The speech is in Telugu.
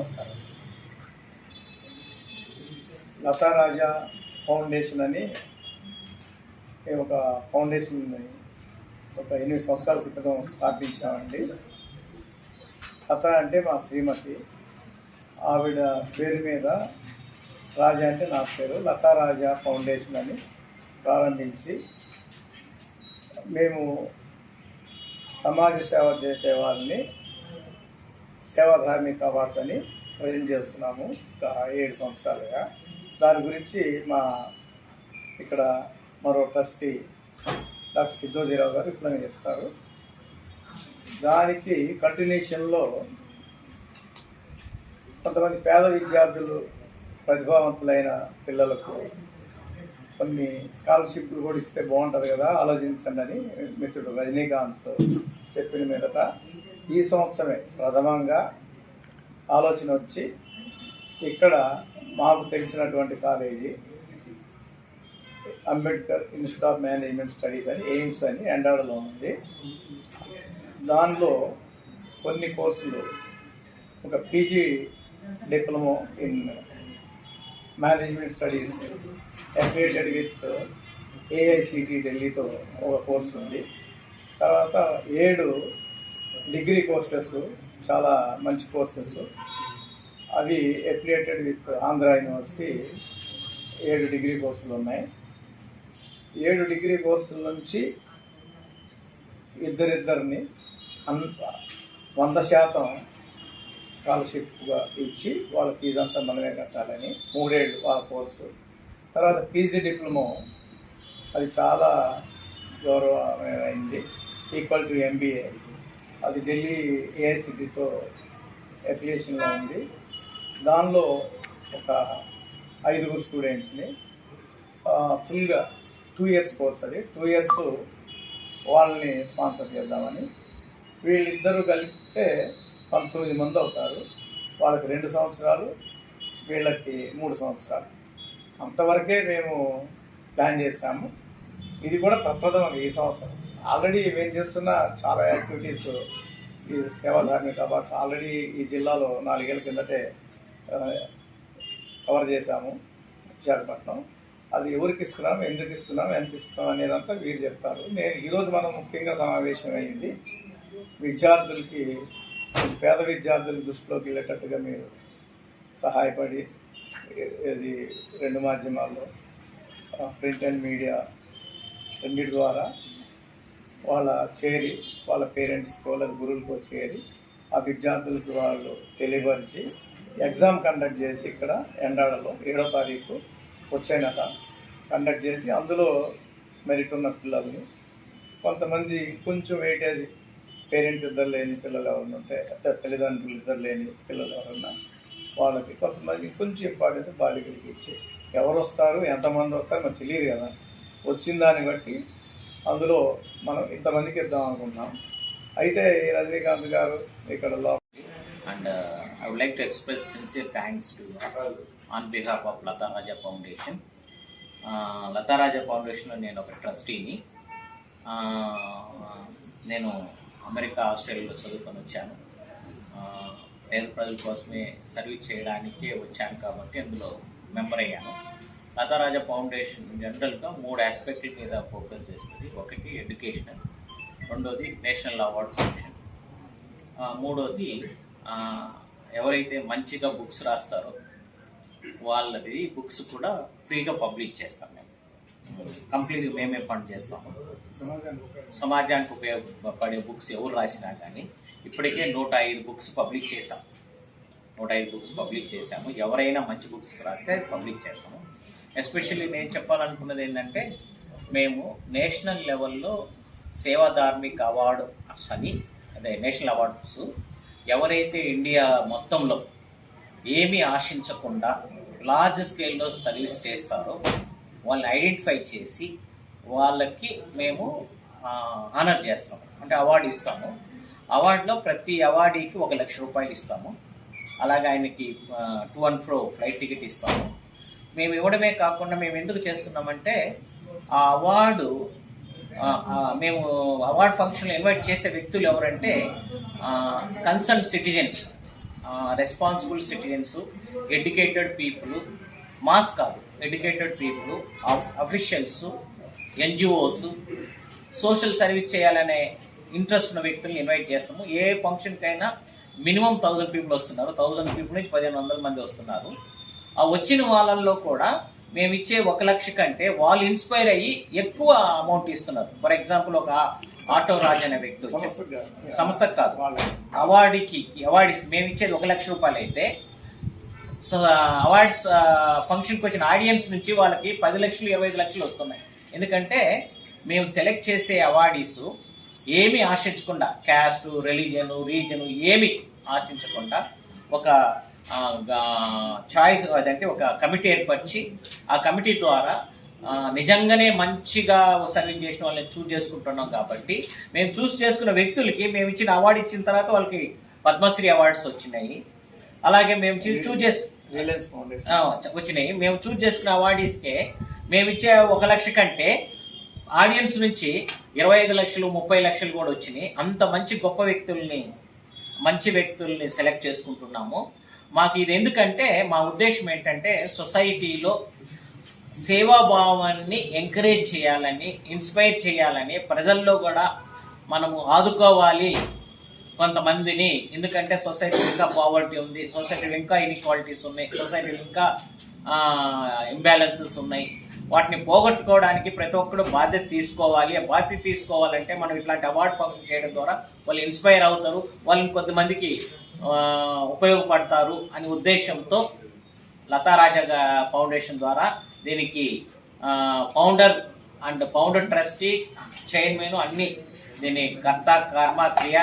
నమస్కారం లతారాజా ఫౌండేషన్ అని ఒక ఫౌండేషన్ ఒక ఎనిమిది సంవత్సరాల క్రితం స్థాపించామండి. లత అంటే మా శ్రీమతి. ఆవిడ పేరు మీద రాజా అంటే నా పేరు. లతారాజా ఫౌండేషన్ అని ప్రారంభించి మేము సమాజ సేవ చేసే వారిని సేవాధార్మిక అవార్డ్స్ అని ప్రజెంట్ చేస్తున్నాము. ఒక ఏడు సంవత్సరాలుగా. దాని గురించి మా ఇక్కడ మరో ట్రస్టీ డాక్టర్ సిద్ధోజీరావు గారు ఇప్పుడు చెప్తారు. దానికి కంటిన్యూషన్లో కొంతమంది పేద విద్యార్థులు ప్రతిభావంతులైన పిల్లలకు కొన్ని స్కాలర్షిప్లు కూడా ఇస్తే బాగుంటుంది కదా ఆలోచించండి అని మిత్రుడు రజనీకాంత్ చెప్పిన మీదట ఈ సంవత్సరమే ప్రథమంగా ఆలోచన వచ్చి ఇక్కడ మాకు తెలిసినటువంటి college Ambedkar institute of management studies అని ఎయిమ్స్ అని ఎండాడలో ఉంది. దానిలో కొన్ని కోర్సులు ఒక PG diploma in management studies affiliated with AICTE ఢిల్లీతో ఒక కోర్సు ఉంది. తర్వాత ఏడు డిగ్రీ కోర్సెస్ చాలా మంచి కోర్సెస్. అవి అఫిలియేటెడ్ విత్ ఆంధ్ర యూనివర్సిటీ ఏడు డిగ్రీ కోర్సులు ఉన్నాయి. ఏడు డిగ్రీ కోర్సుల నుంచి ఇద్దరిద్దరిని అంత వంద శాతం స్కాలర్షిప్గా ఇచ్చి వాళ్ళ ఫీజు అంతా మనమే కట్టాలని మూడేళ్ళు వాళ్ళ కోర్సు. తర్వాత పీజీ డిప్లొమో. అది చాలా గౌరవమైంది ఈక్వల్ టు ఎంబీఏ. అది ఢిల్లీ ఏఐసిటీతో అఫిలియేషన్లో ఉంది. దానిలో ఒక ఐదుగురు స్టూడెంట్స్ని ఫుల్గా టూ ఇయర్స్ కోర్స్ అది. టూ ఇయర్స్ వాళ్ళని స్పాన్సర్ చేద్దామని. వీళ్ళిద్దరూ కలిపితే పంతొమ్మిది మంది అవుతారు. వాళ్ళకి రెండు సంవత్సరాలు వీళ్ళకి మూడు సంవత్సరాలు. అంతవరకే మేము ప్లాన్ చేశాము. ఇది కూడా ప్రప్రథమం ఈ సంవత్సరం. ఆల్రెడీ మేము చేస్తున్న చాలా యాక్టివిటీస్ ఈ సేవా ధార్మిక ఆల్రెడీ ఈ జిల్లాలో నాలుగేళ్ళ కిందటే కవర్ చేశాము విశాఖపట్నం. అది ఎవరికి ఇస్తున్నాం ఎందుకు ఇస్తున్నాం ఎంత ఇస్తున్నాం అనేదంతా వీరు చెప్తారు. నేను ఈరోజు మనం ముఖ్యంగా సమావేశం అయింది. విద్యార్థులకి పేద విద్యార్థుల దృష్టిలోకి వెళ్ళేటట్టుగా మీరు సహాయపడి ఇది రెండు మాధ్యమాల్లో ప్రింట్ అండ్ మీడియా రెండింటి ద్వారా వాళ్ళ చేరి వాళ్ళ పేరెంట్స్కో లేదా గురువులకో చేరి ఆ విద్యార్థులకు వాళ్ళు తెలియపరిచి ఎగ్జామ్ కండక్ట్ చేసి ఇక్కడ ఎండాడలో ఏడో తారీఖు వచ్చే నెల కండక్ట్ చేసి అందులో మెరిట్ ఉన్న పిల్లల్ని కొంతమంది కొంచెం వెయిటేజ్ పేరెంట్స్ ఇద్దరు లేని పిల్లలు ఎవరైనా ఉంటే తల్లిదండ్రులు ఇద్దరు లేని పిల్లలు ఎవరన్నా వాళ్ళకి కొంతమంది కొంచెం ఇంపార్టెన్స్ బాలికలకి ఇచ్చి ఎవరు వస్తారు ఎంతమంది వస్తారు మనకు తెలియదు కదా. వచ్చిన దాన్ని బట్టి అందులో మనం ఇంతమందికి ఇద్దాం అనుకుంటున్నాం. అయితే ఈ రజనీకాంత్ గారు ఇక్కడ and I would like to express sincere thanks to on behalf of behalf foundation Lata ఫౌండేషన్లో uh, నేను ఒక ట్రస్టీని uh, నేను అమెరికా ఆస్ట్రేలియాలో చదువుకొని వచ్చాను. Uh, పేద ప్రజల కోసమే సర్వీస్ చేయడానికే వచ్చాను కాబట్టి అందులో మెంబర్ అయ్యాను. లతా ఫౌండేషన్ జనరల్గా మూడు ఆస్పెక్ట్ల మీద ఫోకస్ చేస్తుంది. ఒకటి ఎడ్యుకేషనల్ రెండోది నేషనల్ అవార్డ్ ఫంక్షన్. మూడోది ఎవరైతే మంచిగా బుక్స్ రాస్తారో వాళ్ళది బుక్స్ కూడా ఫ్రీగా పబ్లిష్ చేస్తాం మేము. కంప్లీట్గా మేమే ఫండ్ చేస్తాము సమాజానికి ఉపయోగపడే బుక్స్ ఎవరు రాసినా కానీ ఇప్పటికే నూట ఐదు బుక్స్ పబ్లిష్ చేసాం నూట ఐదు బుక్స్ పబ్లిష్ చేసాము ఎవరైనా మంచి బుక్స్ రాస్తే పబ్లిష్ చేస్తాము. ఎస్పెషల్లీ నేను చెప్పాలనుకున్నది ఏంటంటే మేము నేషనల్ లెవెల్లో సేవా ధార్మిక్ అవార్డు అని అదే నేషనల్ అవార్డ్స్ ఎవరైతే ఇండియా మొత్తంలో ఏమీ ఆశించకుండా లార్జ్ స్కేల్లో సర్వీస్ చేస్తారో వాళ్ళని ఐడెంటిఫై చేసి వాళ్ళకి మేము ఆనర్ చేస్తాము. అంటే అవార్డు ఇస్తాము. అవార్డులో ప్రతి అవార్డీకి ఒక లక్ష రూపాయలు ఇస్తాము. అలాగే ఆయనకి two and fro flight ticket ఇస్తాము. మేము ఇవ్వడమే కాకుండా మేము ఎందుకు చేస్తున్నామంటే ఆ అవార్డు మేము అవార్డ్ ఫంక్షన్లో ఇన్వైట్ చేసే వ్యక్తులు ఎవరంటే concern citizens responsible citizens educated people mass కాదు educated people officials NGOs social service చేయాలనే ఇంట్రెస్ట్ ఉన్న వ్యక్తుల్ని ఇన్వైట్ చేస్తాము ఏ ఫంక్షన్కైనా మినిమం థౌజండ్ పీపుల్ వస్తున్నారు. థౌజండ్ పీపుల్ నుంచి పదిహేను వందల మంది వస్తున్నారు. ఆ వచ్చిన వాళ్ళల్లో కూడా మేము ఇచ్చే ఒక లక్ష కంటే వాళ్ళు ఇన్స్పైర్ అయ్యి ఎక్కువ అమౌంట్ ఇస్తున్నారు ఫర్ ఎగ్జాంపుల్ ఒక ఆటో రాజ్ అనే వ్యక్తి. సంస్థకు కాదు. అవార్డుకి అవార్డు మేము ఇచ్చేది ఒక లక్ష రూపాయలు అయితే సో అవార్డ్స్ ఫంక్షన్కి వచ్చిన ఆడియన్స్ నుంచి వాళ్ళకి పది లక్షలు ఇరవై ఐదు లక్షలు వస్తున్నాయి ఎందుకంటే మేము సెలెక్ట్ చేసే అవార్డీస్ ఏమీ ఆశించకుండా క్యాస్ట్ రిలీజన్ రీజన్ ఏమి ఆశించకుండా ఒక చాయిస్ అదంటే ఒక కమిటీ ఏర్పరిచి ఆ కమిటీ ద్వారా నిజంగానే మంచిగా సర్వీస్ చేసిన వాళ్ళని చూస్ చేసుకుంటున్నాం కాబట్టి మేము చూస్ చేసుకున్న వ్యక్తులకి మేము ఇచ్చిన అవార్డు ఇచ్చిన తర్వాత వాళ్ళకి పద్మశ్రీ అవార్డ్స్ వచ్చినాయి. అలాగే మేము చూస్ చేసి రిలయన్స్ ఫౌండేషన్. వచ్చినాయి. మేము చూస్ చేసుకున్న అవార్డీస్కే మేము ఇచ్చే ఒక లక్ష కంటే ఆడియన్స్ నుంచి ఇరవై ఐదు లక్షలు ముప్పై లక్షలు కూడా వచ్చినాయి. అంత మంచి గొప్ప వ్యక్తుల్ని మంచి వ్యక్తుల్ని సెలెక్ట్ చేసుకుంటున్నాము. మాకు ఇది ఎందుకంటే మా ఉద్దేశం ఏంటంటే సొసైటీలో సేవాభావాన్ని ఎంకరేజ్ చేయాలని ఇన్స్పైర్ చేయాలని ప్రజల్లో కూడా మనము ఆదుకోవాలి కొంతమందిని. ఎందుకంటే సొసైటీ ఇంకా పావర్టీ ఉంది సొసైటీలో ఇంకా ఇన్ఈక్వాలిటీస్ ఉన్నాయి సొసైటీలో ఇంకా ఇంబ్యాలెన్సెస్ ఉన్నాయి. వాటిని పోగొట్టుకోవడానికి ప్రతి ఒక్కరు బాధ్యత తీసుకోవాలి. ఆ బాధ్యత తీసుకోవాలంటే మనం ఇట్లాంటి అవార్డ్ ఫంక్షన్ చేయడం ద్వారా వాళ్ళు ఇన్స్పైర్ అవుతారు. వాళ్ళని కొంతమందికి ఉపయోగపడతారు అనే ఉద్దేశంతో లతారాజా ఫౌండేషన్ ద్వారా దీనికి founder and founder trustee chairman అన్ని దీని కర్త కర్మ క్రియ